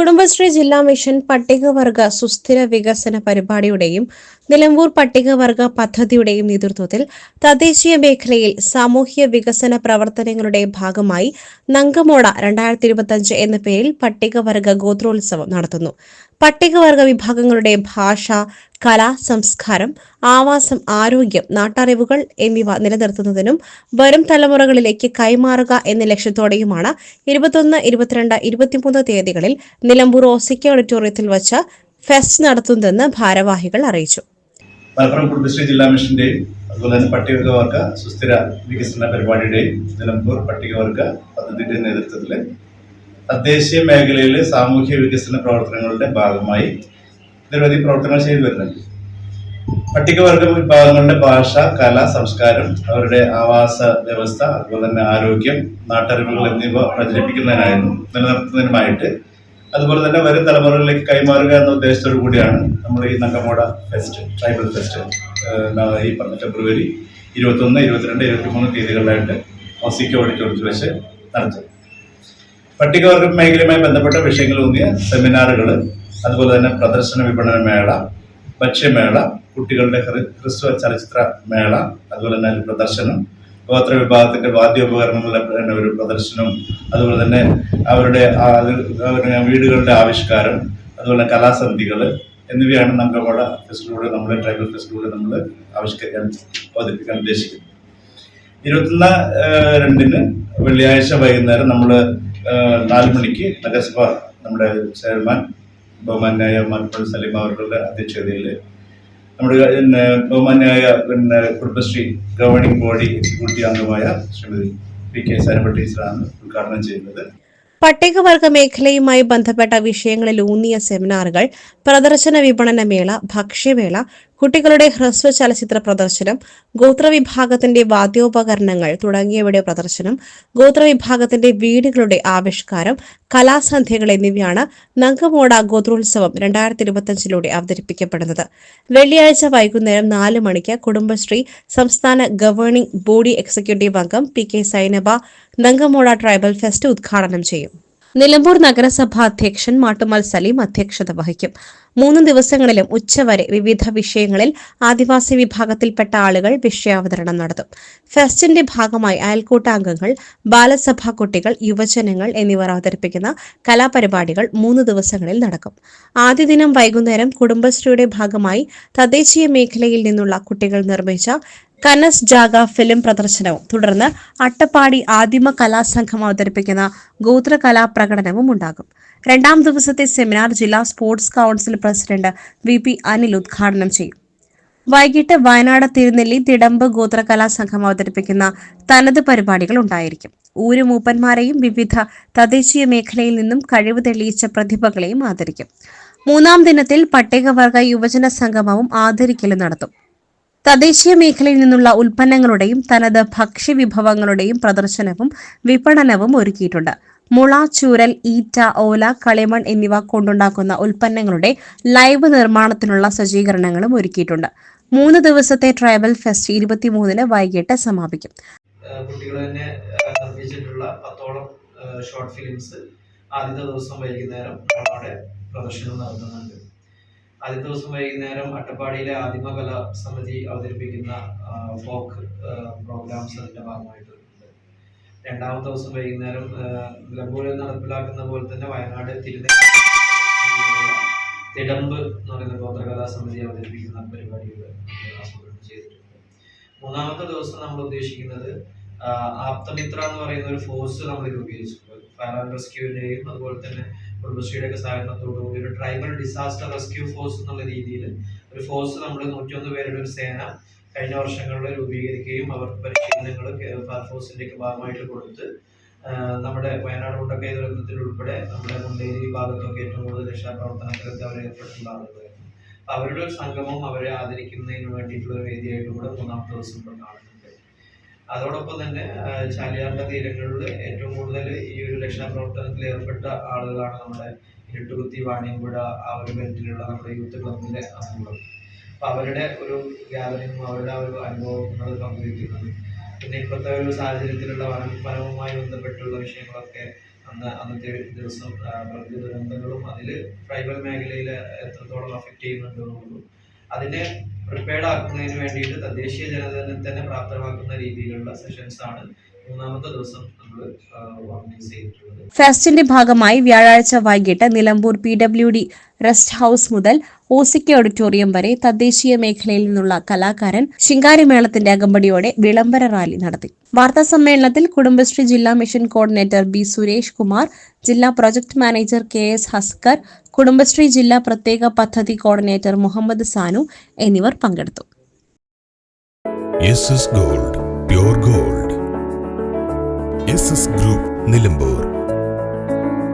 കുടുംബശ്രീ ജില്ലാ മിഷൻ പട്ടികവർഗ സുസ്ഥിര വികസന പരിപാടിയുടെയും നിലമ്പൂർ പട്ടികവർഗ പദ്ധതിയുടെയും നേതൃത്വത്തിൽ തദ്ദേശീയ മേഖലയിൽ സാമൂഹ്യ വികസന പ്രവർത്തനങ്ങളുടെ ഭാഗമായി നങ്കമോട രണ്ടായിരത്തി ഇരുപത്തിയഞ്ച് എന്ന പേരിൽ പട്ടികവർഗ ഗോത്രോത്സവം നടത്തുന്നു. പട്ടികവർഗ വിഭാഗങ്ങളുടെ ഭാഷ കല സംസ്കാരം ആവാസം ആരോഗ്യം നാട്ടറിവുകൾ എന്നിവ നിലനിർത്തുന്നതിനും വരും തലമുറകളിലേക്ക് കൈമാറുക എന്ന ലക്ഷ്യത്തോടെയുമാണ് ഇരുപത്തൊന്ന് ഇരുപത്തിരണ്ട് ഇരുപത്തിമൂന്ന് തീയതികളിൽ നിലമ്പൂർ ഓസിക്ക ഓഡിറ്റോറിയത്തിൽ വച്ച് ഫെസ്റ്റ് നടത്തുന്നതെന്ന് ഭാരവാഹികൾ അറിയിച്ചു. മലപ്പുറം കുടുംബശ്രീ ജില്ലാ മിഷന്റെയും അതുപോലെ തന്നെ പട്ടികവർഗ സുസ്ഥിര വികസന പരിപാടിയുടെയും നിലമ്പൂർ പട്ടികവർഗ പദ്ധതിയുടെ നേതൃത്വത്തിൽ തദ്ദേശീയ മേഖലയിലെ സാമൂഹ്യ വികസന പ്രവർത്തനങ്ങളുടെ ഭാഗമായി നിരവധി പ്രവർത്തനങ്ങൾ ചെയ്തു വരുന്നുണ്ട്. പട്ടികവർഗ വിഭാഗങ്ങളുടെ ഭാഷ കല സംസ്കാരം അവരുടെ ആവാസ വ്യവസ്ഥ അതുപോലെ തന്നെ ആരോഗ്യം നാട്ടറിവുകൾ എന്നിവ പ്രചരിപ്പിക്കുന്നതിനായിരുന്നു നിലനിർത്തുന്നതിനുമായിട്ട്. അതുപോലെ തന്നെ വരും തലമുറകളിലേക്ക് കൈമാറുക എന്ന ഉദ്ദേശത്തോടു കൂടിയാണ് നമ്മൾ ഈ നങ്കമോട ഫെസ്റ്റ് ട്രൈബൽ ഫെസ്റ്റ് ഈ പറഞ്ഞ ഫെബ്രുവരി ഇരുപത്തൊന്ന് ഇരുപത്തിരണ്ട് ഇരുപത്തിമൂന്ന് തീയതികളിലായിട്ട് ഓസിക്ക് ഓഡിറ്റോറിയത്തിൽ വെച്ച് നടത്തും. പട്ടികവർഗ മേഖലയുമായി ബന്ധപ്പെട്ട വിഷയങ്ങളൊന്നിയ സെമിനാറുകൾ അതുപോലെ തന്നെ പ്രദർശന വിപണന മേള ഭക്ഷ്യമേള കുട്ടികളുടെ ഹ്രസ്വ ചലച്ചിത്ര മേള അതുപോലെ തന്നെ അതിൽ പ്രദർശനം. ഗോത്ര വിഭാഗത്തിന്റെ വാദ്യോപകരണങ്ങളുടെ തന്നെ ഒരു പ്രദർശനം. അതുപോലെ തന്നെ അവരുടെ വീടുകളുടെ ആവിഷ്കാരം അതുപോലെ കലാസന്ധികൾ എന്നിവയാണ് നങ്കമോട ഫെസ്റ്റിലൂടെ നമ്മുടെ ട്രൈബൽ ഫെസ്റ്റിലൂടെ നമ്മൾ ആവിഷ്കരിക്കാൻ അവതരിപ്പിക്കാൻ ഉദ്ദേശിക്കുന്നത്. ഇരുപത്തൊന്ന് രണ്ടിന് വെള്ളിയാഴ്ച വൈകുന്നേരം നമ്മൾ നാല് മണിക്ക് നഗരസഭ നമ്മുടെ ചെയർമാൻ ബഹുമാന്യായ മലപ്പുറം സലീം അവരുടെ അധ്യക്ഷതയിൽ. നമ്മുടെ പിന്നെ ബഹുമാന്യായ പിന്നെ കുടുംബശ്രീ ഗവേണിംഗ് ബോഡി എക്സിക്യൂട്ടീവ് അംഗമായ ശ്രീമതി പി കെ സരമ്പ ടീച്ചറാണ് ഉദ്ഘാടനം ചെയ്യുന്നത്. പട്ടികവർഗ മേഖലയുമായി ബന്ധപ്പെട്ട വിഷയങ്ങളിൽ ഊന്നിയ സെമിനാറുകൾ പ്രദർശന വിപണന മേള ഭക്ഷ്യമേള കുട്ടികളുടെ ഹ്രസ്വ ചലച്ചിത്ര പ്രദർശനം ഗോത്രവിഭാഗത്തിന്റെ വാദ്യോപകരണങ്ങൾ തുടങ്ങിയവയുടെ പ്രദർശനം ഗോത്രവിഭാഗത്തിന്റെ വീടുകളുടെ ആവിഷ്കാരം കലാസന്ധ്യകൾ എന്നിവയാണ് നങ്കമോട ഗോത്രോത്സവം രണ്ടായിരത്തി ഇരുപത്തിയഞ്ചിലൂടെ അവതരിപ്പിക്കപ്പെടുന്നത്. വെള്ളിയാഴ്ച വൈകുന്നേരം നാല് മണിക്ക് കുടുംബശ്രീ സംസ്ഥാന ഗവേണിംഗ് ബോഡി എക്സിക്യൂട്ടീവ് അംഗം പി കെ സൈനബ നങ്കമോട ട്രൈബൽ ഫെസ്റ്റ് ഉദ്ഘാടനം ചെയ്യും. നിലമ്പൂർ നഗരസഭാ അധ്യക്ഷൻ മാട്ടുമൽ സലീം അധ്യക്ഷത വഹിക്കും. മൂന്ന് ദിവസങ്ങളിലും ഉച്ചവരെ വിവിധ വിഷയങ്ങളിൽ ആദിവാസി വിഭാഗത്തിൽപ്പെട്ട ആളുകൾ വിഷയാവതരണം നടത്തും. ഫെസ്റ്റിന്റെ ഭാഗമായി അയൽക്കൂട്ടാംഗങ്ങൾ ബാലസഭാ കുട്ടികൾ യുവജനങ്ങൾ എന്നിവർ അവതരിപ്പിക്കുന്ന കലാപരിപാടികൾ മൂന്ന് ദിവസങ്ങളിൽ നടക്കും. ആദ്യ ദിനം വൈകുന്നേരം കുടുംബശ്രീയുടെ ഭാഗമായി തദ്ദേശീയ മേഖലയിൽ നിന്നുള്ള കുട്ടികൾ നിർമ്മിച്ച കനസ് ജാഗ ഫിലിം പ്രദർശനവും. തുടർന്ന് അട്ടപ്പാടി ആദിമ കലാസംഘം അവതരിപ്പിക്കുന്ന ഗോത്ര കലാപ്രകടനവും ഉണ്ടാകും. രണ്ടാം ദിവസത്തെ സെമിനാർ ജില്ലാ sports council president V P Anil ഉദ്ഘാടനം ചെയ്യും. വൈകിട്ട് വയനാട് തിരുനെല്ലി തിടമ്പ് ഗോത്ര കലാസംഘം അവതരിപ്പിക്കുന്ന തനത് പരിപാടികൾ ഉണ്ടായിരിക്കും. ഊരു മൂപ്പന്മാരെയും വിവിധ തദ്ദേശീയ മേഖലയിൽ നിന്നും കഴിവ് തെളിയിച്ച പ്രതിഭകളെയും ആദരിക്കും. മൂന്നാം ദിനത്തിൽ പട്ടികവർഗ യുവജന സംഗമവും ആദരിക്കലും നടത്തും. തദ്ദേശീയ മേഖലയിൽ നിന്നുള്ള ഉൽപ്പന്നങ്ങളുടെയും തനത് ഭക്ഷ്യവിഭവങ്ങളുടെയും പ്രദർശനവും വിപണനവും ഒരുക്കിയിട്ടുണ്ട്. മുള ചൂരൽ ഈറ്റ ഓല കളിമൺ എന്നിവ കൊണ്ടുണ്ടാക്കുന്ന ഉൽപ്പന്നങ്ങളുടെ ലൈവ് നിർമ്മാണത്തിനുള്ള സജ്ജീകരണങ്ങളും ഒരുക്കിയിട്ടുണ്ട്. മൂന്ന് ദിവസത്തെ ട്രൈബൽ ഫെസ്റ്റ് ഇരുപത്തിമൂന്നിന് വൈകിട്ട് സമാപിക്കും. കുട്ടികൾ ഷോർട്ട് ഫിലിംസ് ആദ്യത്തെ ദിവസം വൈകുന്നേരം പ്രദർശനം നടത്തുന്നുണ്ട്. ആദ്യത്തെ ദിവസം വൈകുന്നേരം അട്ടപ്പാടിയിലെ ആദിമ കലാ സമിതി അവതരിപ്പിക്കുന്ന ഫോക്ക് പ്രോഗ്രാംസ് അതിന്റെ ഭാഗമായിട്ടുണ്ട് രണ്ടാമത്തെ ദിവസം വൈകുന്നേരം നിലമ്പൂരിൽ നടപ്പിലാക്കുന്ന പോലെ തന്നെ വയനാട് തിരുനെല്ലി തിടമ്പ് എന്ന് പറയുന്ന ഗോത്രകലാ സമിതി അവതരിപ്പിക്കുന്ന പരിപാടികൾ ആസൂത്രണം ചെയ്തിട്ടുണ്ട്. മൂന്നാമത്തെ ദിവസം നമ്മൾ ഉദ്ദേശിക്കുന്നത് ആപ്തമിത്ര എന്ന് പറയുന്ന ഒരു ഫോഴ്സ് നമ്മൾ രൂപീകരിച്ചിട്ടുണ്ട്. ഫയർ ആൻഡ് റെസ്ക്യൂവിന്റെയും അതുപോലെ തന്നെ കുടുംബശ്രീയുടെ ഒക്കെ സഹകരണത്തോടുകൂടി ഒരു ട്രൈബൽ ഡിസാസ്റ്റർ റെസ്ക്യൂ ഫോഴ്സ് എന്നുള്ള രീതിയിൽ ഒരു ഫോഴ്സ് നമ്മൾ നൂറ്റിയൊന്ന് പേരുടെ ഒരു സേന കഴിഞ്ഞ വർഷങ്ങളിൽ രൂപീകരിക്കുകയും അവർക്ക് പരിശീലനങ്ങൾ ഫയർഫോഴ്സിന്റെ ഒക്കെ ഭാഗമായിട്ട് കൊടുത്ത് നമ്മുടെ വയനാട് മുണ്ടക്കൈ ദുരന്തത്തിൽ ഉൾപ്പെടെ നമ്മുടെ മുണ്ടേരി ഭാഗത്തൊക്കെ ഏറ്റവും കൂടുതൽ രക്ഷാപ്രവർത്തനത്തിലൊക്കെ അവർ ഏർപ്പെട്ടിട്ടുള്ള ആളുകളായിരുന്നു. അവരുടെ ഒരു സംഗമം അവരെ ആദരിക്കുന്നതിന് വേണ്ടിയിട്ടുള്ള ഒരു വേദിയായിട്ട് കൂടെ മൂന്നാമത്തെ ദിവസം കൊണ്ടാണ് അതോടൊപ്പം തന്നെ ചാലിയാറിന്റെ തീരങ്ങളിൽ ഏറ്റവും കൂടുതൽ ഈ ഒരു രക്ഷാപ്രവർത്തനത്തിൽ ഏർപ്പെട്ട ആളുകളാണ് നമ്മുടെ ഇരുട്ടുകുത്തി വാണിയമ്പുഴ ആ ഒരു ബെൽറ്റിലുള്ള നമ്മുടെ യൂത്ത് ക്ലബിന്റെ അംഗങ്ങൾ അപ്പൊ അവരുടെ ഒരു ഗ്യാതറിങ്ങും അവരുടെ ഒരു ഒരു അനുഭവങ്ങൾ പങ്കുവയ്ക്കുന്നത്. പിന്നെ ഇപ്പോഴത്തെ ഒരു സാഹചര്യത്തിലുള്ള വനപരവുമായി ബന്ധപ്പെട്ടുള്ള വിഷയങ്ങളൊക്കെ അന്ന് അന്നത്തെ ദിവസം പ്രകൃതി ദുരന്തങ്ങളും അതിൽ ട്രൈബൽ മേഖലയിൽ എത്രത്തോളം അഫക്റ്റ് ചെയ്യുന്നുണ്ട് എന്നുള്ളതും അതിനെ പ്രിപ്പയർഡ് ആക്കുന്നതിന് വേണ്ടിയിട്ട് തദ്ദേശീയ ജനതയെ തന്നെ പ്രാപ്തമാക്കുന്ന രീതിയിലുള്ള സെഷൻസ് ആണ് മൂന്നാമത്തെ ദിവസം നമ്മൾ ചെയ്തിട്ടുള്ളത്. ഫെസ്റ്റിന്റെ ഭാഗമായി വ്യാഴാഴ്ച വൈകിട്ട് Nilambur P W D rest house മുതൽ ഒ സി കെ ഓഡിറ്റോറിയം വരെ തദ്ദേശീയ മേഖലയിൽ നിന്നുള്ള കലാകാരൻ ശിങ്കാരിമേളത്തിന്റെ അകമ്പടിയോടെ വിളംബര റാലി നടത്തി. വാർത്താ സമ്മേളനത്തിൽ കുടുംബശ്രീ ജില്ലാ mission coordinator B Suresh Kumar ജില്ലാ project manager K S Haskar Kudumbashree ജില്ലാ പ്രത്യേക പദ്ധതി കോർഡിനേറ്റർ മുഹമ്മദ് സാനു എന്നിവർ പങ്കെടുത്തു. Gold gold. ഗ്രൂപ്പ് നിലമ്പൂർ.